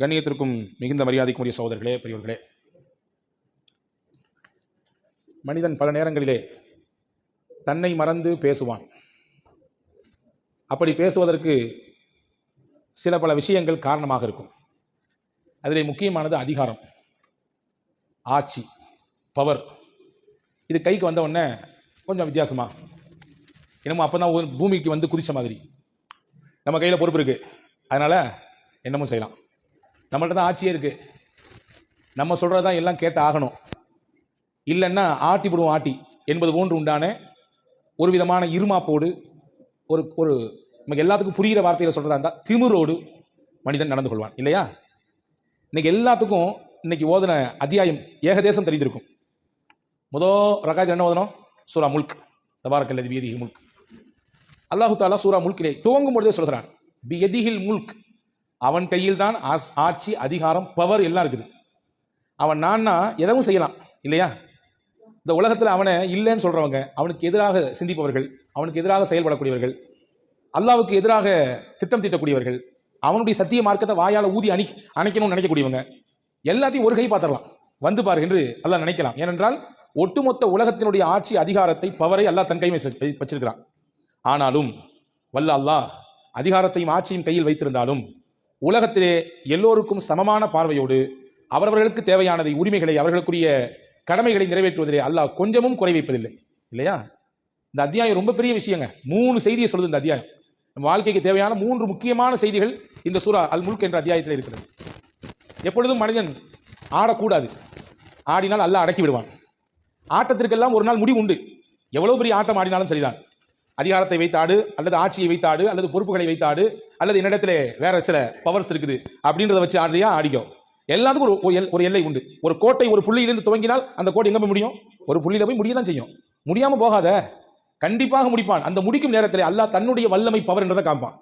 கண்ணியத்திற்கும் மிகுந்த மரியாதைக்குரிய சகோதரர்களே பெரியவர்களே மனிதன் பல நேரங்களிலே தன்னை மறந்து பேசுவான். அப்படி பேசுவதற்கு சில பல விஷயங்கள் காரணமாக இருக்கும். அதில் முக்கியமானது அதிகாரம் ஆட்சி பவர் இது கைக்கு வந்த உடனே கொஞ்சம் வித்தியாசமா? என்னமோ அப்போ தான் பூமிக்கு வந்து குதித்த மாதிரி. நம்ம கையில் பொறுப்பு இருக்குது அதனால் என்னமோ செய்யலாம். நம்மள்ட்ட தான் ஆட்சியே இருக்குது நம்ம சொல்கிறது தான் எல்லாம் கேட்டு ஆகணும். இல்லைன்னா ஆட்டி விடுவோம் ஆட்டி. என்பது போன்று உண்டான ஒரு விதமான இருமாப்போடு ஒரு ஒரு நமக்கு எல்லாத்துக்கும் புரிகிற வார்த்தையில் சொல்கிறதா இருந்தால் திமிரோடு மனிதன் நடந்து கொள்வான். இல்லையா? இன்னைக்கு எல்லாத்துக்கும் இன்றைக்கி ஓதுன அத்தியாயம் ஏகதேசம் தெரிந்திருக்கும். முதோ ரகாஜ் என்ன ஓதனோம்? சூரா முல்க். தபாரக்கல்லதி வீதி முல்க். அல்லாஹு தாலா சூரா முல்கிலே துவங்கும் பொழுதே சொல்கிறான். பி எதிகில் முல்க். அவன் கையில் தான் ஆஸ்- ஆட்சி அதிகாரம் பவர் எல்லாம் இருக்குது. அவன் நான்னா எதவும் செய்யலாம் இல்லையா? இந்த உலகத்தில் அவனை இல்லைன்னு சொல்கிறவங்க அவனுக்கு எதிராக சிந்திப்பவர்கள் அவனுக்கு எதிராக செயல்படக்கூடியவர்கள் அல்லாவுக்கு எதிராக திட்டம் தீட்டக்கூடியவர்கள் அவனுடைய சத்திய மார்க்கத்தை வாயால் ஊதி அணி அணைக்கணும்னு நினைக்கக்கூடியவங்க எல்லாத்தையும் ஒரு கை பார்த்துடலாம். வந்து பாரு என்று அல்லாஹ் நினைக்கலாம். ஏனென்றால் ஒட்டுமொத்த உலகத்தினுடைய ஆட்சி அதிகாரத்தை பவரை அல்லாஹ் தன் கைமை வச்சிருக்கிறான். ஆனாலும் வல்ல அல்லாஹ் அதிகாரத்தையும் ஆட்சியும் கையில் வைத்திருந்தாலும் உலகத்திலே எல்லோருக்கும் சமமான பார்வையோடு அவரவர்களுக்கு தேவையானதை உரிமைகளை அவர்களுக்குரிய கடமைகளை நிறைவேற்றுவதிலே அல்லாஹ் கொஞ்சமும் குறை வைப்பதில்லை. இல்லையா? இந்த அத்தியாயம் ரொம்ப பெரிய விஷயங்க. மூணு செய்தியை சொல்லுது இந்த அத்தியாயம். நம்ம வாழ்க்கைக்கு தேவையான மூன்று முக்கியமான செய்திகள் இந்த சூரா அல் முல்க் என்ற அத்தியாயத்தில் இருக்கிறது. எப்பொழுதும் மனிதன் ஆடக்கூடாது. ஆடினால் அல்லாஹ் அடக்கி விடுவான். ஆட்டத்திற்கெல்லாம் ஒரு நாள் முடிவு உண்டு. எவ்வளோ பெரிய ஆட்டம் ஆடினாலும் சரிதான். அதிகாரத்தை வைத்தாடு அல்லது ஆட்சியை வைத்தாடு அல்லது பொறுப்புகளை வைத்தாடு அல்லது என்னிடத்துல வேற சில பவர்ஸ் இருக்குது அப்படின்றத வச்சு ஆடுறியா? ஆடிக்கும். எல்லாத்துக்கும் ஒரு ஒரு எல்- ஒரு எல்லை உண்டு. ஒரு கோட்டை ஒரு புள்ளியிலிருந்து துவங்கினால் அந்த கோட்டை எங்க போய் முடியும்? ஒரு புள்ளியில போய் முடிய தான் செய்யும். முடியாம போகாத. கண்டிப்பாக முடிப்பான். அந்த முடிக்கும் நேரத்தில் அல்லாஹ் தன்னுடைய வல்லமை பவர் என்றதை காமிப்பான்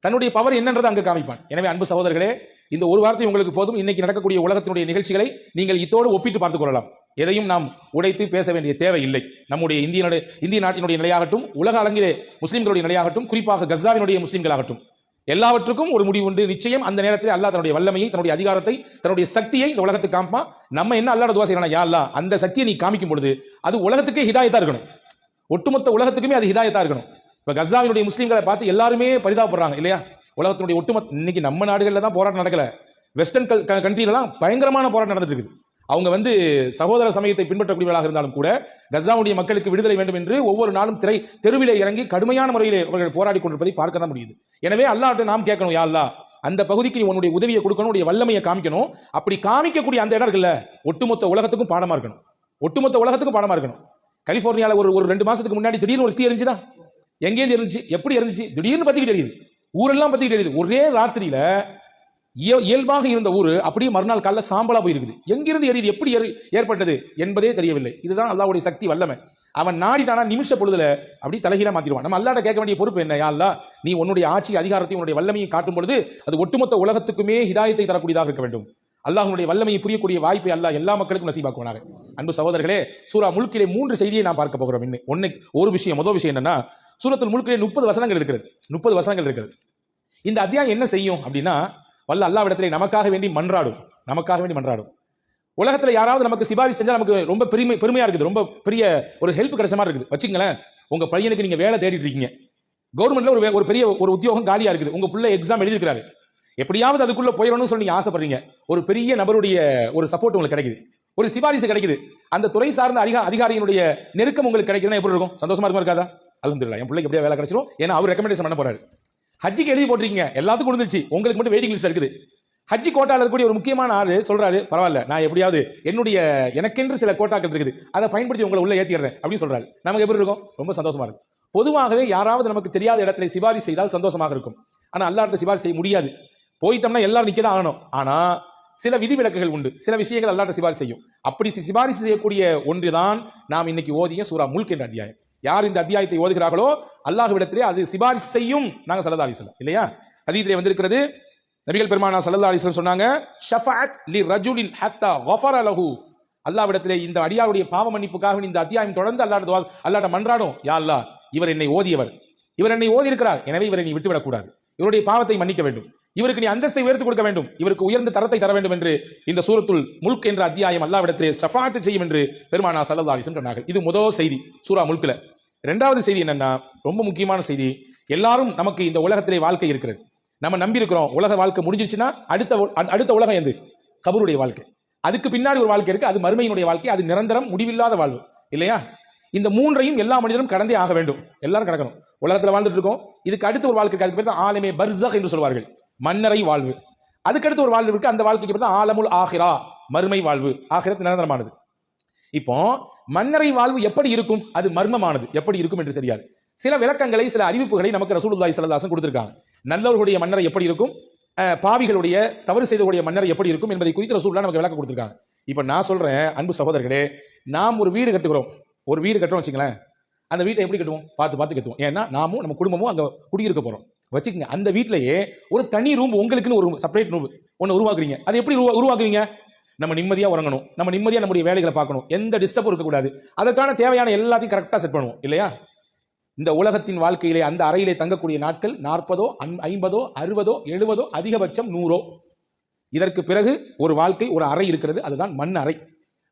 தன்னுடைய பவர் என்னன்றதை அங்கு காமிப்பான். எனவே அன்பு சகோதரர்களே இந்த ஒரு வார்த்தை உங்களுக்கு போதும். இன்னைக்கு நடக்கக்கூடிய உலகத்தினுடைய நிகழ்ச்சிகளை நீங்கள் இத்தோடு ஒப்பிட்டு பார்த்துக் கொள்ளலாம். எதையும் நாம் உடைத்து பேச வேண்டிய தேவை இல்லை நம்முடைய இந்திய இந்திய நாட்டினுடைய நிலையாகட்டும் உலக அளங்கிலே முஸ்லீம்களுடைய நிலையாகட்டும் குறிப்பாக கஸ்ஸாவினுடைய முஸ்லீம்களாகட்டும். எல்லாவற்றுக்கும் ஒரு முடிவு உண்டு. நிச்சயம் அந்த நேரத்தில் அல்லாஹ் தன்னுடைய வல்லமையை தன்னுடைய அதிகாரத்தை தன்னுடைய சக்தியை இந்த உலகத்துக்கு காமிப்பான் நம்ம என்ன அல்லாட துவா செய்யணும் யா அல்லா அந்த சக்தியை நீ காமிக்கும் பொழுது அது உலகத்துக்கே ஹிதாயத்தா இருக்கணும். ஒட்டுமொத்த உலகத்துக்குமே அது ஹிதாயத்தா இருக்கணும். இப்போ கஸ்ஸாவினுடைய முஸ்லீம்களை பார்த்து எல்லாருமே பரிதாபப்படுறாங்க இல்லையா? உலகத்தினுடைய ஒட்டுமொத்த இன்னைக்கு நம்ம நாடுகளில் தான் போராட்டம் நடக்கல. வெஸ்டர்ன் கண்ட்ரிலலாம் பயங்கரமான போராட்டம் நடந்துட்டு இருக்குது. அவங்க வந்து சகோதர சமயத்தை பின்பற்றக்கூடியவர்களாக இருந்தாலும் கூட கசாவுடைய மக்களுக்கு விடுதலை வேண்டும் என்று ஒவ்வொரு நாளும் திரை தெருவிலே இறங்கி கடுமையான முறையில் அவர்கள் போராடி கொண்டிருப்பதை பார்க்க தான் முடியுது. எனவே அல்லாட்ட நாம் கேட்கணும் யா அல்லா அந்த பகுதிக்கு நீ உன்னுடைய உதவியை கொடுக்கணும் உடைய வல்லமையை காமிக்கணும். அப்படி காமிக்கக்கூடிய அந்த இடம் இருக்குல்ல ஒட்டுமொத்த உலகத்துக்கும் பாடமா இருக்கணும். ஒட்டுமொத்த உலகத்துக்கும் பாடமா இருக்கணும். கலிஃபோர்னியாவில் ஒரு ஒரு ரெண்டு மாசத்துக்கு முன்னாடி திடீர்னு ஒரு தீ எரிஞ்சுதா? எங்கேருந்து இருந்துச்சு எப்படி இருந்துச்சு திடீர்னு பத்திக்கிட்டு எரியுது. ஊரெல்லாம் பத்திக்கிட்டு எரியுது. ஒரே ராத்திரியில இயல்பாக இருந்த ஊர் அப்படியே மறுநாள் காலைல சாம்பலா போயிருக்குது. எங்கிருந்து எரியுது எப்படி ஏற்பட்டது என்பதே தெரியவில்லை. இதுதான் அல்லாஹ்வுடைய சக்தி வல்லமை. அவன் நாடிட்டானா நிமிஷ பொழுதுல அப்படி தலைகீழ மாத்திடுவான். நம்ம அல்லாட்ட கேட்க வேண்டிய பொறுப்பு என்ன? யா நீ உன்னுடைய ஆட்சி அதிகாரத்தையும் உன்னுடைய வல்லமையை காட்டும் பொழுது அது ஒட்டுமொத்த உலகத்துக்குமே ஹிதாயத்தை தரக்கூடியதாக இருக்க வேண்டும். அல்லாஹனுடைய வல்லமையை புரியக்கூடிய வாய்ப்பை அல்லாஹ் எல்லா மக்களுக்கும் நசீபாக்குவானாக. அன்பு சகோதரர்களே சூரா முழுக்கிலே மூன்று செய்தியை நான் பார்க்க போகிறோம் இன்னும். ஒன்னு ஒரு விஷயம் முதல் விஷயம் என்னன்னா சூரத்தில் முழுக்கிலே முப்பது வசனங்கள் இருக்கிறது. முப்பது வசனங்கள் இருக்கிறது. இந்த அத்தியாயம் என்ன செய்யும் அப்படின்னா வல்ல அல்லாவிடத்திலே நமக்காக வேண்டி மன்றாடும். நமக்காக வேண்டி மன்றாடும். உலகத்தில் யாராவது நமக்கு சிபாரிசு செஞ்சால் நமக்கு ரொம்ப பெருமை பெருமையாக இருக்குது. ரொம்ப பெரிய ஒரு ஹெல்ப் கிடைச்ச மாதிரி இருக்குது. வச்சுங்களேன் உங்கள் பையனுக்கு நீங்கள் வேலை தேடிட்டு இருக்கீங்க. கவர்மெண்ட்டில் ஒரு ஒரு பெரிய ஒரு உத்தியோகம் காலியாக இருக்குது. உங்கள் பிள்ளை எக்ஸாம் எழுதிருக்காரு எப்படியாவது அதுக்குள்ளே போயிடணும்னு சொல்லி நீங்கள் ஆசைப்படுறீங்க. ஒரு பெரிய நபருடைய ஒரு சப்போர்ட் உங்களுக்கு கிடைக்குது. ஒரு சிபாரிசு கிடைக்குது. அந்த துறை சார்ந்த அதிகா அதிகாரியினுடைய நெருக்கம் உங்களுக்கு கிடைக்குதுன்னா எப்படி இருக்கும்? சந்தோஷமா இருக்கும் இருக்காதா? அலந்துடலாம் என் பிள்ளைக்கு எப்படியா வேலை கிடைச்சிரும்? ஏன்னா அவர் ரெக்கமெண்டேஷன் பண்ண போறாரு. ஹஜ்ஜிக்கு எழுதி போட்டிருக்கீங்க. எல்லாத்துக்கும் கொடுத்துருச்சு உங்களுக்கு மட்டும் வெயிட்டிங் லிஸ்ட் இருக்குது. ஹஜ்ஜி கோட்டாவில் இருக்கக்கூடிய ஒரு முக்கியமான ஆள் சொல்றாரு பரவாயில்ல நான் எப்படியாவது என்னுடைய எனக்கென்று சில கோட்டாக்கள் இருக்குது. அதை பயன்படுத்தி உங்களை உள்ள ஏற்றிடுறேன் அப்படின்னு சொல்றாரு. நமக்கு எப்படி இருக்கும்? ரொம்ப சந்தோஷமா இருக்கும். பொதுவாகவே யாராவது நமக்கு தெரியாத இடத்துல சிபாரிசு செய்தால் சந்தோஷமாக இருக்கும். ஆனா அல்லாட்ட சிபாரிசு செய்ய முடியாது. போயிட்டோம்னா எல்லாரும் நிற்க தான் ஆகணும். ஆனால் சில விதிவிலக்குகள் உண்டு. சில விஷயங்கள் அல்லாட்ட சிபாரிசு செய்யும். அப்படி சிபாரிசு செய்யக்கூடிய ஒன்று தான் நாம் இன்னைக்கு ஓதிய சூரா முல்க் என்ற அத்தியாயம். யார் இந்த அத்தியாயத்தை ஓதுகிறார்களோ அல்லாஹ்விடத்திலே அது சிபாரிசு செய்யும். நாங்க சல்லா அலிஸ்லாம் இல்லையா? அதீதிலே வந்திருக்கிறது. நபிகள் பெருமானா சல்லா அலிஸ்லாம் சொன்னாங்க ஷஃபாத் லி ரஜுலின் ஹத்தா ஹஃபர் அலஹு அல்லாவிடத்திலே இந்த அடியாருடைய பாவ மன்னிப்புக்காக இந்த அத்தியாயம் தொடர்ந்து அல்லாட துவா அல்லாட்ட மன்றாடும் யா அல்லாஹ் இவர் என்னை ஓதியவர். இவர் என்னை ஓதி இருக்கிறார் எனவே இவரை நீ விட்டுவிடக்கூடாது. இவருடைய பாவத்தை மன்னிக்க வேண்டும். இவருக்கு நீ அந்தஸ்தை உயர்த்து கொடுக்க வேண்டும். இவருக்கு உயர்ந்த தரத்தை தர வேண்டும் என்று இந்த சூரத்துல் முல்க் என்ற அத்தியாயம் அல்லாவிடத்திலே சஃபாத்து செய்யும் என்று பெருமானா சல்லா அலிசன் சொன்னார்கள். இது முதல் செய்தி சூரா முல்கில். ரெண்டாவது செய்தி என்னன்னா ரொம்ப முக்கியமான செய்தி. எல்லாரும் நமக்கு இந்த உலகத்திலே வாழ்க்கை இருக்கிறது. நம்ம நம்பி இருக்கிறோம் உலக வாழ்க்கை முடிஞ்சிருச்சுன்னா அடுத்த உ- அடுத்த உலகம் எது? கபருடைய வாழ்க்கை. அதுக்கு பின்னாடி ஒரு வாழ்க்கை இருக்கு அது மறுமையினுடைய வாழ்க்கை அது நிரந்தரம் முடிவில்லாத வாழ்வு. இல்லையா? இந்த மூன்றையும் எல்லா மனிதரும் கடந்தே ஆக வேண்டும். எல்லாரும் கடக்கணும். உலகத்தில் வாழ்ந்துட்டு இருக்கோம் இதுக்கு அடுத்து ஒரு வாழ்க்கை அதுக்கு பேர் ஆலமே பர்சக் என்று சொல்வார்கள். மன்னரை வாழ்வு. அதுக்கடுத்து ஒரு வாழ்வு இருக்கு அந்த வாழ்க்கைக்கு பார்த்தா ஆலமுல் ஆஹிரா மறுமை வாழ்வு. ஆகிரத் நிரந்தரமானது. இப்போ மன்னரை வாழ்வு எப்படி இருக்கும்? அது மர்மமானது. எப்படி இருக்கும் என்று தெரியாது. சில விளக்கங்களை சில அறிவிப்புகளை நமக்கு ரசூலுல்லாய் ஸல்லல்லாஹு அலைஹி கொடுத்திருக்காங்க. நல்லவர்களுடைய மன்னரை எப்படி இருக்கும்? பாவிகளுடைய தவறு செய்தவருடைய மன்னரை எப்படி இருக்கும் என்பதை குறித்து ரசூல்லா நமக்கு விளக்கம் கொடுத்துருக்காங்க. இப்போ நான் சொல்கிறேன் அன்பு சகோதரர்களே நாம் ஒரு வீடு கட்டுகிறோம். ஒரு வீடு கட்டுறோம் வச்சுங்களேன் அந்த வீட்டை எப்படி கட்டுவோம்? பார்த்து பார்த்து கட்டுவோம். ஏன்னா நாமும் நம்ம குடும்பமும் அங்கே குடியிருக்க போகிறோம் வச்சுக்கோங்க அந்த வீட்டிலேயே ஒரு தனி ரூம் உங்களுக்குன்னு ஒரு செப்பரேட் ரூம் ஒன்று உருவாக்குறீங்க. அது எப்படி உருவா- உருவாக்குவீங்க? நம்ம நிம்மதியாக உறங்கணும். நம்ம நிம்மதியாக நம்முடைய வேலைகளை பார்க்கணும். எந்த டிஸ்டர்பும் இருக்கக்கூடாது. அதற்கான தேவையான எல்லாத்தையும் கரெக்டாக செட் பண்ணுவோம். இல்லையா? இந்த உலகத்தின் வாழ்க்கையிலே அந்த அறையிலே தங்கக்கூடிய நாட்கள் நாற்பதோ ஐம்பதோ அறுபதோ எழுபதோ அதிகபட்சம் நூறோ. இதற்கு பிறகு ஒரு வாழ்க்கை ஒரு அறை இருக்கிறது. அதுதான் மண் அறை.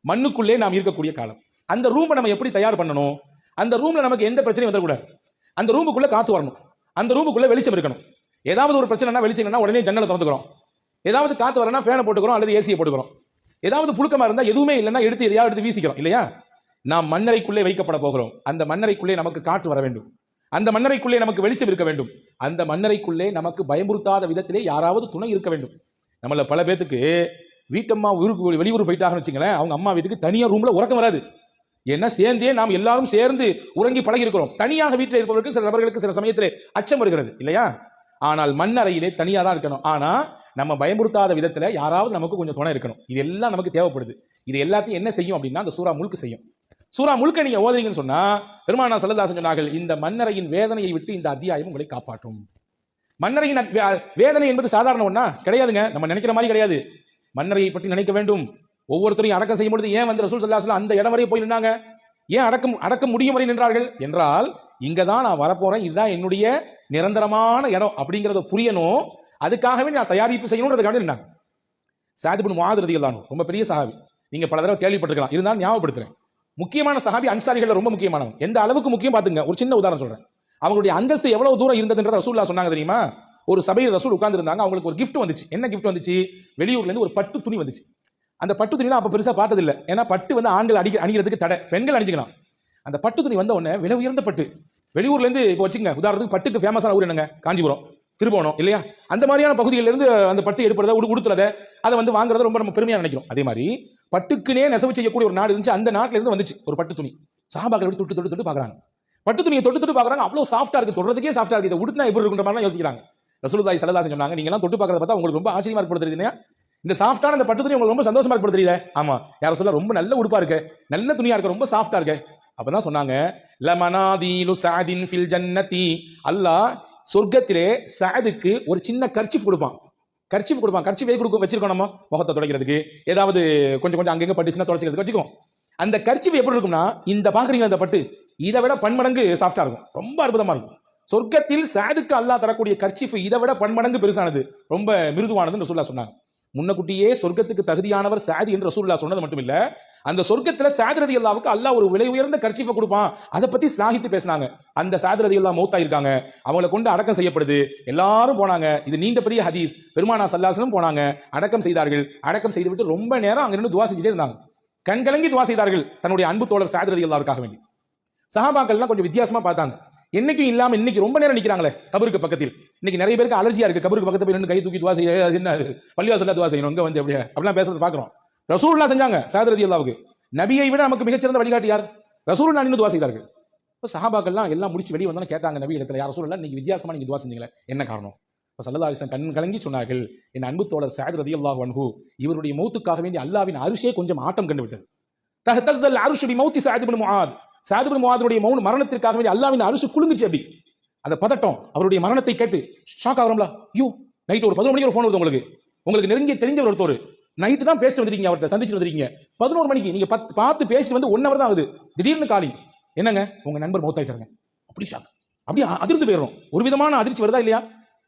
மண்ணுக்குள்ளே நாம் இருக்கக்கூடிய காலம். அந்த ரூமை நம்ம எப்படி தயார் பண்ணணும்? அந்த ரூமில் நமக்கு எந்த பிரச்சனையும் வந்துடக்கூடாது. அந்த ரூமுக்குள்ளே காற்று வரணும். அந்த ரூமுக்குள்ள வெளிச்சம் இருக்கணும். ஏதாவது ஒரு பிரச்சனைனா வெளிச்சம் உடனே ஜன்னலை திறந்துக்கிறோம். ஏதாவது காற்று வரனா ஃபேனை போட்டுக்கிறோம் அல்லது ஏசியை போட்டுக்கிறோம். ஏதாவது புழுக்கமா இருந்தா எதுவுமே இல்லைன்னா எடுத்து எதையாவது எடுத்து வீசிக்கிறோம் இல்லையா? நாம் மண்ணறைக்குள்ளே வைக்கப்பட போகிறோம். அந்த மண்ணறைக்குள்ளே நமக்கு காற்று வர வேண்டும். அந்த மண்ணறைக்குள்ளே நமக்கு வெளிச்சம் இருக்க வேண்டும். அந்த மண்ணறைக்குள்ளே நமக்கு பயமுறுத்தாத விதத்திலே யாராவது துணை இருக்க வேண்டும். நம்மள பல பேத்துக்கு வீட்டம்மா ஊருக்கு வெளியூர் போயிட்டாங்கன்னு வச்சுங்களேன் அவங்க அம்மா வீட்டுக்கு தனியா ரூம்ல உறக்கம் வராது. ஏன்னா சேர்ந்தே நாம் எல்லாரும் சேர்ந்து உறங்கி பழகி இருக்கிறோம் தனியாக வீட்டில் இருப்பவர்களுக்கு சில நபர்களுக்கு சில சமயத்தில் அச்சம் வருகிறது இல்லையா? ஆனால் மண்ணறையிலே தனியாக தான் இருக்கணும். ஆனால் நம்ம பயமுறுத்தாத விதத்தில் யாராவது நமக்கு கொஞ்சம் துணை இருக்கணும். இது எல்லாம் நமக்கு தேவைப்படுது. இது எல்லாத்தையும் என்ன செய்யும் அப்படின்னா அந்த சூறா முழுக்க செய்யும். சூறா முழுக்க நீங்க ஓதுறீங்கன்னு சொன்னா பெருமானா சல்லதாசன் சொன்னார்கள் இந்த மன்னரையின் வேதனையை விட்டு இந்த அத்தியாயம் உங்களை காப்பாற்றும். மன்னரையின் வே- வேதனை என்பது சாதாரண ஒன்றா கிடையாதுங்க. நம்ம நினைக்கிற மாதிரி கிடையாது. மன்னரையை பற்றி நினைக்க வேண்டும். ஒவ்வொருத்தரையும் அடக்கம் செய்யும் பொழுது ஏன் வந்து ரசூல் சல்லாஸ்லாம் அந்த இடம் வரை போய் நின்னாங்க ஏன் அடக்கம் அடக்க முடியும் வரை நின்றார்கள்? என்றால் இங்கே தான் நான் வரப்போறேன். இதுதான் என்னுடைய நிரந்தரமான இடம் அப்படிங்கிறத புரியணும். அதுக்காகவே நான் தயாரிப்பு செய்யணுன்றதுக்காக சாதி சாதிபின் மாதிரதிகள் ரதியல்லானு ரொம்ப பெரிய சஹாபி. நீங்க பல தடவை கேள்விப்பட்டிருக்கலாம். இருந்தாலும் ஞாபகப்படுத்துறேன். முக்கியமான சஹாபி அன்சாரிகள் ரொம்ப முக்கியமானவங்க. எந்த அளவுக்கு முக்கியம் பாத்துங்க ஒரு சின்ன உதாரணம் சொல்றேன். அவங்களுடைய அந்தஸ்து எவ்வளவு தூரம் இருந்ததுன்றத ரசூல்லா சொன்னாங்க தெரியுமா? ஒரு சபையில் ரசூல் உட்காந்துருந்தாங்க அவங்களுக்கு ஒரு கிஃப்ட் வந்துச்சு. என்ன கிஃப்ட் வந்துச்சு? வெளியூர்லேருந்து ஒரு பட்டு துணி வந்துச்சு. அந்த பட்டு துணிலாம் அப்போ பெருசாக பார்த்ததில்ல. ஏன்னா பட்டு வந்து ஆண்கள் அடி அணிகிறதுக்கு தடை. பெண்கள் அணிஞ்சிக்கலாம். அந்த பட்டு துணி வந்த உடனே விலை உயர்ந்த பட்டு. வெளியூர்லேருந்து இப்போ வச்சுங்க உதாரணத்துக்கு பட்டுக்கு ஃபேமஸான ஊர் என்னங்க? காஞ்சிபுரம். திருவோணம் இல்லையா? அந்த மாதிரியான பகுதிகளிலிருந்து அந்த பட்டு எடுப்பதை உடு உடுத்துறத அதை வந்து வாங்குறத ரொம்ப நம்ம பெருமையாக நினைக்கிறோம். அதே மாதிரி பட்டுக்குனே நெசவு செய்யக்கூடிய ஒரு நாடு இருந்துச்சு அந்த நாட்டிலேருந்து வந்துச்சு ஒரு பட்டு துணி. சாபாக்கள் எப்படி தொட்டு தொட்டு தொட்டு பார்க்குறாங்க. பட்டு துணியை தொட்டு தொட்டு பார்க்குறாங்க அவ்வளோ சாஃப்டாக இருக்கு தொடுறதுக்கே சாஃப்டாக இருக்குது இதை உடுத்தினா எப்படி இருக்குன்ற மாதிரி யோசிக்கிறாங்க. ரசூலுல்லாஹி ஸல்லல்லாஹு சொன்னாங்க நீங்களாம் தொட்டு பார்க்குறத பார்த்தா உங்களுக்கு ரொம்ப ஆச்சரியமா ஏற்படுது இந்த சாஃப்டான அந்த பட்டு துணி உங்களுக்கு ரொம்ப சந்தோஷமா ஏற்படுது ஆமாம் ஆமா. யார சொல்ல ரொம்ப நல்ல உடுப்பாக இருக்கு நல்ல துணியாக இருக்கு ரொம்ப சாஃப்டாக இருக்கு. அப்பதான் சொன்னாங்க லமனாதீலு சாதின் ஃபில் ஜன்னதி அல்லாஹ் சொர்க்கத்திலே சாதுக்கு ஒரு சின்ன கர்ச்சிஃப் கொடுப்பான். கர்ச்சிஃப் கொடுப்பான். கர்ச்சிஃப் கொடுக்கும் வச்சிருக்கோம் நம்ம முகத்தை துடைக்கிறதுக்கு. ஏதாவது கொஞ்சம் கொஞ்சம் அங்கங்க பட்டுச்சுன்னா துடைச்சிக்கிறதுக்கு வச்சுக்கோம் அந்த கர்ச்சிஃப் எப்படி இருக்கும்னா இந்த பாக்குறீங்களா அந்த பட்டு? இதை விட பன்மடங்கு சாஃப்டா இருக்கும். ரொம்ப அற்புதமா இருக்கும். சொர்க்கத்தில் சாதுக்கு அல்லாஹ் தரக்கூடிய கர்ச்சிஃப் இதை விட பன்மடங்கு பெருசானது. ரொம்ப மிருதுவானதுன்னு சொல்ல சொன்னாங்க. முன்னக்குட்டியே சொர்க்கத்துக்கு தகுதியானவர் சாதி என்று ரசூல்லா சொன்னது மட்டும் இல்ல அந்த சொர்க்கத்தில் சாதிரதி அல்லாவுக்கு அல்லாஹ் ஒரு விலை உயர்ந்த கர்ச்சிஃபை கொடுப்பான். அதை பத்தி ஸ்லாகித்து பேசினாங்க. அந்த சாதிரதி அல்லா மௌத்தாயிருக்காங்க. அவங்கள கொண்டு அடக்கம் செய்யப்படுது. எல்லாரும் போனாங்க. இது நீண்ட பெரிய ஹதீஸ். பெருமானா சல்லாசனும் போனாங்க. அடக்கம் செய்தார்கள். அடக்கம் செய்துவிட்டு ரொம்ப நேரம் அங்க நின்று துவா செஞ்சுட்டே இருந்தாங்க. கண்கலங்கி துவா செய்தார்கள் தன்னுடைய அன்பு தோழர் சாதிரதி அல்லாவுக்காக வேண்டி. சஹாபாக்கள்லாம் கொஞ்சம் வித்தியாசமா பார்த்தாங்க. என்னைக்கும் இல்லாம இன்னைக்கு ரொம்ப நேரம் நிக்கிறாங்களே கபருக்கு பக்கத்தில். இன்னைக்கு நிறைய பேருக்கு அலர்ஜியா இருக்கு. கபருக்கு பக்கத்தில் போய் கை தூக்கி துவா செய்ய என்ன? பள்ளிவாசல்ல துவா செய்யணும். இங்கே வந்து அப்படியே அப்படிலாம் பேசுறது பாக்குறோம் ரசூலுல்லாஹ் செஞ்சாங்க சாதரதி அல்லாவுக்கு நபியை விட நமக்கு மிகச்சிறந்த வழிகாட்டி யார்? ரசூலுல்லாஹ் நின்று துவா செய்தார்கள். இப்போ சஹாபாக்கள்லாம் எல்லாம் முடிச்சு வெளியே வந்தாலும் கேட்டாங்க நபி இடத்துல யார் ரசூலுல்லாஹ்? இன்னைக்கு வித்தியாசமா நீங்க துவா செஞ்சீங்களே. என்ன காரணம்? இப்போ சல்லல்லா அலிஸ்லாம் கண் கலங்கி சொன்னார்கள் என் அன்பு தோழர் சாயத் ரதி அல்லாஹ் வன்ஹூ இவருடைய மௌத்துக்காக வேண்டிய அல்லாவின் அரிசே கொஞ்சம் ஆட்டம் கண்டு விட்டது. தஹ்தஸ்ஸல் அருஷுடி மௌத்தி சாயத் பின் முஆத். சாத் இப்னு முஆதுடைய மௌன மரணத்திற்காக வேண்டிய அல்லாவின் அரிசு குலுங்குச்சு அப்படி. அந்த பதட்டம். அவருடைய மரணத்தை கேட்டு ஷாக் ஆகிறோம்ல ஐயோ நைட் ஒரு பதினொரு மணிக்கு ஒரு ஃபோன் வருது உங்களுக்கு. உங்களுக்கு நெருங்கிய தெரிஞ்சவர் ஒருத்தர். நைட்டு தான் பேசிட்டு வந்திருக்கீங்க அவர்கிட்ட சந்திச்சு வந்திருக்கீங்க. பதினோரு மணிக்கு நீங்க பத்து பார்த்து பேசி வந்து ஒன் ஹவர் தான் ஆகுது. திடீர்னு காலிங் என்னங்க? உங்க நண்பர் மௌத்தாயிட்டாருங்க. அப்படி ஷாக் அப்படி அதிர்ந்து போயிடும் ஒரு விதமான அதிர்ச்சி வருதா இல்லையா?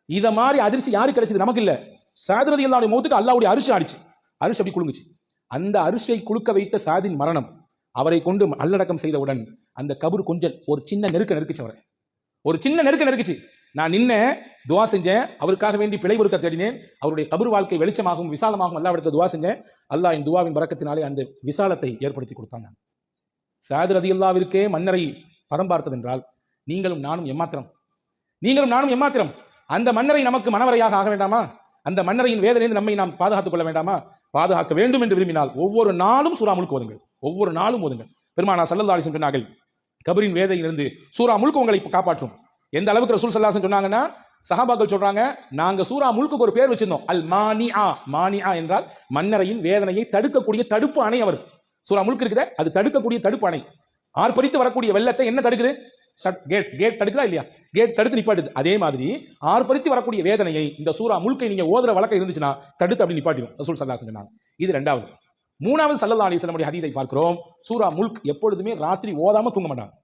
இதை மாதிரி அதிர்ச்சி யாருக்கு கிடைச்சது? நமக்கு இல்ல. சாதிரதி அல்லாவுடைய மூத்துக்கு அல்லாவுடைய அரிசி ஆடிச்சு அரிசி அப்படி குலுங்குச்சு. அந்த அரிசியை குலுக்க வைத்த சாதின் மரணம். அவரை கொண்டு நல்லடக்கம் செய்தவுடன் அந்த கபூர் கொஞ்சம் ஒரு சின்ன நெருக்க நெருக்குச்சு அவரை. ஒரு சின்ன நெருக்க நெருக்குச்சு. நான் நின்ன துவா செஞ்சேன் அவருக்காக வேண்டி பிழை பொறுக்க தேடினேன். அவருடைய கபர் வாழ்க்கை வெளிச்சமாகவும் விசாலமாகவும் அல்லா இடத்துல துவா செஞ்சேன். அல்லாஹ் என் துவாவின் பறக்கத்தினாலே அந்த விசாலத்தை ஏற்படுத்தி கொடுத்தாங்க சாது ரதி அல்லாவிற்கே மன்னரை பதம் பார்த்ததென்றால் நீங்களும் நானும் எம்மாத்திரம். நீங்களும் நானும் எம்மாத்திரம். அந்த மன்னரை நமக்கு மனவரையாக ஆக வேண்டாமா? அந்த மன்னரையின் வேதனையிலிருந்து நம்மை நாம் பாதுகாத்துக் கொள்ள வேண்டாமா? பாதுகாக்க வேண்டும் என்று விரும்பினால் ஒவ்வொரு நாளும் சூறாமுழுக்கு ஓதுங்கள் ஒவ்வொரு நாளும் ஓதுங்கள் பெருமானா சல்லல்லா சொன்னார்கள் கபரின் வேதையிலிருந்து சூறா முழுக்க உங்களை காப்பாற்றும். எந்த அளவுக்கு ரசூல் சல்லாசன் சொன்னாங்கன்னா சஹாபாக்கள் சொல்றாங்க நாங்க சூறா முழுக்கு ஒரு பேர் வச்சிருந்தோம் அல் மானி ஆ மானி ஆ என்றால் மன்னரையின் வேதனையை தடுக்கக்கூடிய தடுப்பு அணை அவர். சூறா முழுக்கு இருக்குதே அது தடுக்கக்கூடிய தடுப்பு அணை. ஆர்ப்பரித்து வரக்கூடிய வெள்ளத்தை என்ன தடுக்குது? கேட் கேட் தடுக்குதா இல்லையா? கேட் தடுத்து நிப்பாட்டுது. அதே மாதிரி ஆர்ப்பரித்து வரக்கூடிய வேதனையை இந்த சூரா முழுக்கை நீங்கள் ஓதுற வழக்கம் இருந்துச்சுன்னா தடுத்து அப்படி நிப்பாட்டிடும் ரசூல் சல்லா சொன்னாங்க. இது ரெண்டாவது. மூணாவது சல்லல்லா அலிஸ்லமுடைய ஹதீதை பார்க்கிறோம். சூரா முல்க் எப்பொழுதுமே ராத்திரி ஓதாம தூங்க மாட்டாங்க.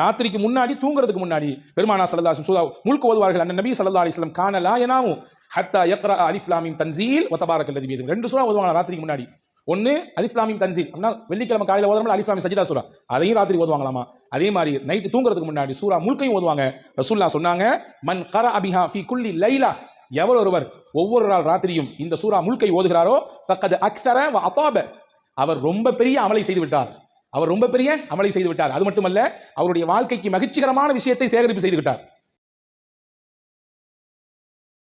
ராத்திரிக்கு முன்னாடி தூங்குறதுக்கு முன்னாடி பெருமானா சல்லல்லாஹு சூரா முல்க் ஓதுவார்கள். அந்த நபி சல்லா அலிஸ்லம் காணலா எனாவும் ஹத்தா யக்ரா அலிஃப்லாமின் தன்சீல் ஒத்தபாரக் மீது ரெண்டு சூறா ஓதுவாங்க ராத்திரிக்கு முன்னாடி. ஒன்று அலிஃப்லாமின் தன்சீல் அப்படின்னா வெள்ளிக்கிழமை காலையில் ஓதுறோம்ல அலிஃப்லாமி சஜிதா சூரா அதையும் ராத்திரி ஓதுவாங்களாமா? அதே மாதிரி நைட்டு தூங்குறதுக்கு முன்னாடி சூரா முழுக்கையும் ஓதுவாங்க. ரசூல்லா சொன்னாங்க மன் கர அபிஹா ஃபி குல்லி லைலா. எவர் ஒருவர் ஒவ்வொரு நாள் ராத்திரியும் இந்த சூரா முழுக்கை ஓதுகிறாரோ தக்கது அக்ஸர அத்தாப அவர் ரொம்ப பெரிய அமலை செய்து விட்டார். அவர் ரொம்ப பெரிய அமலை செய்து விட்டார். அது மட்டுமல்ல அவருடைய வாழ்க்கைக்கு மகிழ்ச்சிகரமான விஷயத்தை சேகரிப்பு செய்து விட்டார்.